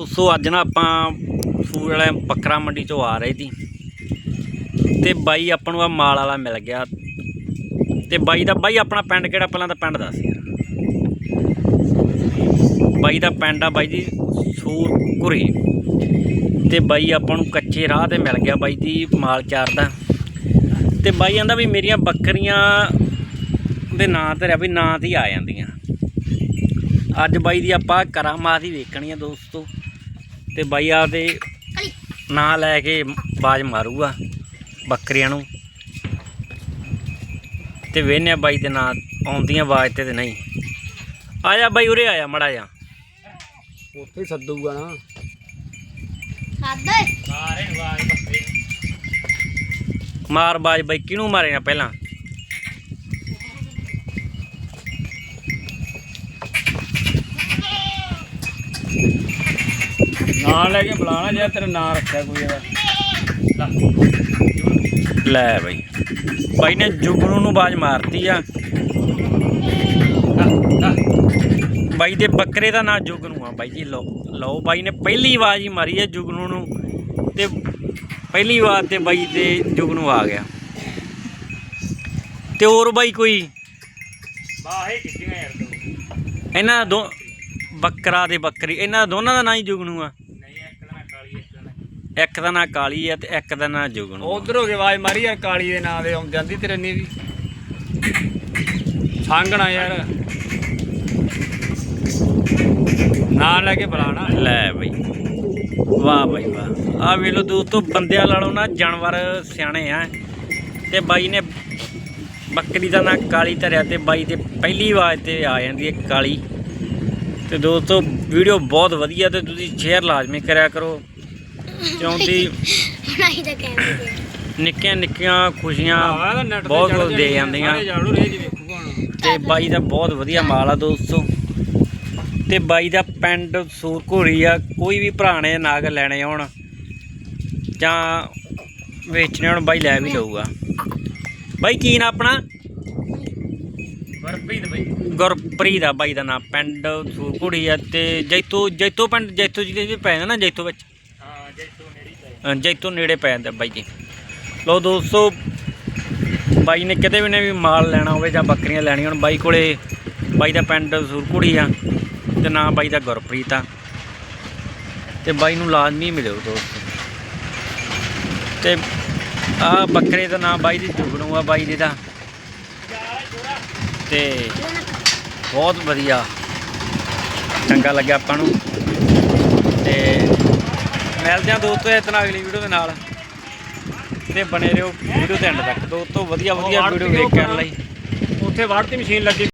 ਦੋਸਤੋ ਅੱਜ ਨਾ ਆਪਾਂ ਫੂਲ ਵਾਲੇ ਬੱਕਰਾ ਮੰਡੀ ਚੋਂ ਆ ਰਹੇ ਸੀ। ਤੇ ਬਾਈ ਆਪਾਂ ਨੂੰ ਆ ਮਾਲ ਵਾਲਾ ਮਿਲ ਗਿਆ। ਤੇ ਬਾਈ ਦਾ ਬਾਈ ਆਪਣਾ ਪਿੰਡ ਕਿਹੜਾ? ਪਹਿਲਾਂ ਤਾਂ ਪਿੰਡ ਦੱਸ ਯਾਰ। ਬਾਈ ਦਾ ਪਿੰਡ ਆ ਬਾਈ ਜੀ ਸੂਰਪੁਰੀ ਤੇ ਬਾਈ ਆਪਾਂ ਨੂੰ ਕੱਚੇ ਰਾਹ ਤੇ ਮਿਲ ਗਿਆ ਬਾਈ ਦੀ ਮਾਲ ਚਾਰਦਾ। ਤੇ ਬਾਈ ਕਹਿੰਦਾ ਵੀ ਮੇਰੀਆਂ ਬੱਕਰੀਆਂ ਦੇ ਨਾਂ ਤੇ ਰਿਆ ਵੀ ਨਾਂ ਤੇ ਹੀ ਆ ਜਾਂਦੀਆਂ। ਅੱਜ ਬਾਈ ਦੀ ਆਪਾਂ ਕਰਾਮਾਤ ਹੀ ਵੇਖਣੀ ਆ ਦੋਸਤੋ। ਤੇ ਬਾਈ ਆਪਦੇ ਨਾਂ ਲੈ ਕੇ ਬਾਜ ਮਾਰੂਗਾ ਬੱਕਰੀਆਂ ਨੂੰ। ਤੇ ਵੇਹਨੇ ਬਾਈ ਦੇ ਨਾਂ ਆਉਂਦੀਆਂ ਆਵਾਜ਼ ਤੇ ਤੇ ਨਹੀਂ। ਆਇਆ ਬਾਈ ਉਰੇ ਆਇਆ ਮੜਾ ਜਾ ਉੱਥੇ ਸੱਦੂਗਾ ਨਾ। ਸਾਦੇ। ਮਾਰੇ ਆਵਾਜ਼ ਬੱਕਰੀ ਮਾਰ ਬਾਜ ਬਾਈ ਕਿਹਨੂੰ ਮਾਰੇਗਾ ਪਹਿਲਾਂ? ਨਾਂ ਲੈ ਕੇ ਬੁਲਾਣਾ ਜੇ ਤੇਰਾ ਨਾਂ ਰੱਖਿਆ ਕੋਈ ਇਹਦਾ। ਲੈ। ਬਾਈ। ਬਾਈ ਨੇ ਜੁਗਨੂ ਨੂੰ ਬਾਜ ਮਾਰਤੀ ਆ। ਬਾਈ ਦੇ ਬੱਕਰੇ ਦਾ ਨਾਂ ਜੁਗਨੂ ਆ। ਬਾਈ ਜੀ ਲਓ ਲਓ ਬਾਈ ਨੇ ਪਹਿਲੀ ਆਵਾਜ਼ ਹੀ ਮਾਰੀ ਹੈ ਜੁਗਨੂ ਨੂੰ। ਤੇ ਪਹਿਲੀ ਵਾਰ ਤੇ ਬਾਈ ਤੇ ਜੁਗਨੂ ਆ ਗਿਆ। ਤੇ ਹੋਰ ਬਾਈ ਕੋਈ? ਬਾਹੇ ਕਿੱਥੀਆਂ ਯਾਰ ਇਹਨਾਂ ਦਾ ਦੋ ਬੱਕਰਾ ਤੇ ਬੱਕਰੀ। ਇਹਨਾਂ ਦੋਨਾਂ ਦਾ ਨਾਂ ਹੀ ਜੁਗਨੂ ਆ ਨਹੀਂ ਇੱਕ ਦਾ ਨਾਂ ਕਾਲੀ ਇੱਕ ਦਾ ਨਾਂ ਇੱਕ ਦਾ ਨਾਂ ਕਾਲੀ ਆ ਤੇ ਇੱਕ ਦਾ ਨਾਂ ਜੁਗਨੂ ਆ। ਉਧਰ ਹੋ ਕੇ ਆਵਾਜ਼ ਮਾਰੀ ਯਾਰ ਕਾਲੀ ਦੇ ਨਾਂ ਦੇ ਆਉਂ ਜਾਂਦੀ ਤੇਰੇ ਨੀ ਵੀ ਸੰਗਣਾ ਯਾਰ। ਨਾਂ ਲੈ ਕੇ ਬੁਲਾਣਾ। ਲੈ ਬਈ। ਵਾਹ ਬਈ ਵਾਹ। ਆ ਵੇਲੋ ਦੋਸਤੋ ਬੰਦਿਆਂ ਨਾਲੋਂ ਨਾ ਜਾਨਵਰ ਸਿਆਣੇ ਆ। ਤੇ ਬਾਈ ਨੇ ਬੱਕਰੀ ਦਾ ਨਾਂ ਕਾਲੀ ਧਰਿਆ ਤੇ ਬਾਈ ਦੇ ਪਹਿਲੀ ਆਵਾਜ਼ ਤੇ ਆ ਜਾਂਦੀ ਹੈ ਕਾਲੀ। ਤੇ ਦੋਸਤੋ ਵੀਡੀਓ ਬਹੁਤ ਵਧੀਆ ਤੇ ਤੁਸੀਂ ਸ਼ੇਅਰ ਲਾਜ਼ਮੀ ਕਰਿਆ ਕਰੋ। ਕਿਉਂਕਿ ਦਾ ਨਿੱਕੀਆਂ ਨਿੱਕੀਆਂ ਖੁਸ਼ੀਆਂ ਬਹੁਤ ਕੁਝ ਦੇ ਜਾਂਦੀਆਂ। ਜੀ ਹੁਣ। ਤੇ ਬਾਈ ਦਾ ਬਹੁਤ ਵਧੀਆ ਮਾਲ ਆ ਦੋਸਤੋ। ਤੇ ਬਾਈ ਦਾ ਪਿੰਡ ਸੂਰਘੋਰੀ ਆ ਕੋਈ ਵੀ ਭਰਾ ਨੇ ਨਾਗ ਲੈਣੇ ਆਉਣ ਜਾਂ ਵੇਚਣੇ ਆਉਣ ਬਾਈ ਲੈ ਵੀ ਲਊਗਾ ਬਾਈ ਕੀ ਨਾ ਆਪਣਾ? ਵਰਪ੍ਰੀਤ ਬਈ। ਗੁਰਪ੍ਰੀਤ ਆ ਬਾਈ ਦਾ ਨਾਮ ਪਿੰਡ ਸੂਰਘੋਰੀ ਆ। ਤੇ ਜੈਤੋ ਜੈਤੋ ਪਿੰਡ ਜੈਤੋ ਜਿਹਦੇ ਵੀ ਪੈ ਜਾਂਦਾ ਨਾ ਜੈਤੋ ਵਿੱਚ। ਜੇ ਜੈਤੋ ਨੇੜੇ ਪੈ ਜਾਂਦਾ ਬਾਈ ਜੀ। ਲੋ ਦੋਸਤੋ, ਬਾਈ ਨੇ ਕਿਤੇ ਵੀ ਨੇ ਵੀ ਮਾਲ ਲੈਣਾ ਹੋਵੇ ਜਾਂ ਬੱਕਰੀਆਂ ਲੈਣੀਆਂ ਹੋਣ, ਬਾਈ ਕੋਲੇ ਬਾਈ ਦਾ ਪਿੰਡ ਸੁਰਕੁੜੀ ਆ ਤੇ ਨਾਂ ਬਾਈ ਦਾ ਗੁਰਪ੍ਰੀਤ ਆ। ਤੇ ਬਾਈ ਨੂੰ ਲਾਜ਼ਮੀ ਮਿਲਿਓ ਦੋਸਤੋ। ਤੇ ਆ ਬੱਕਰੇ ਦਾ ਨਾਂ ਬਾਈ ਦੀ ਜੁਗਣੂ ਆ, ਬਾਈ ਜੀ ਦਾ। ਤੇ ਬਹੁਤ ਵਧੀਆ। ਚੰਗਾ ਲੱਗਿਆ ਆਪਾਂ ਨੂੰ। ਤੇ ਮਿਲਦੇ ਆ ਦੋਸਤੋ ਤਰ੍ਹਾਂ ਅਗਲੀ ਵੀਡੀਓ ਦੇ ਨਾਲ। ਤੇ ਬਣੇ ਰਹੋ ਵੀਡੀਓ ਦੇ ਐਂਡ ਤੱਕ। ਦੋਸਤੋ ਵਧੀਆ ਵਧੀਆ ਵੀਡੀਓ ਵੇਖਣ ਲਈ ਉੱਥੇ ਵੜਤੀ ਮਸ਼ੀਨ ਲੱਗੀ।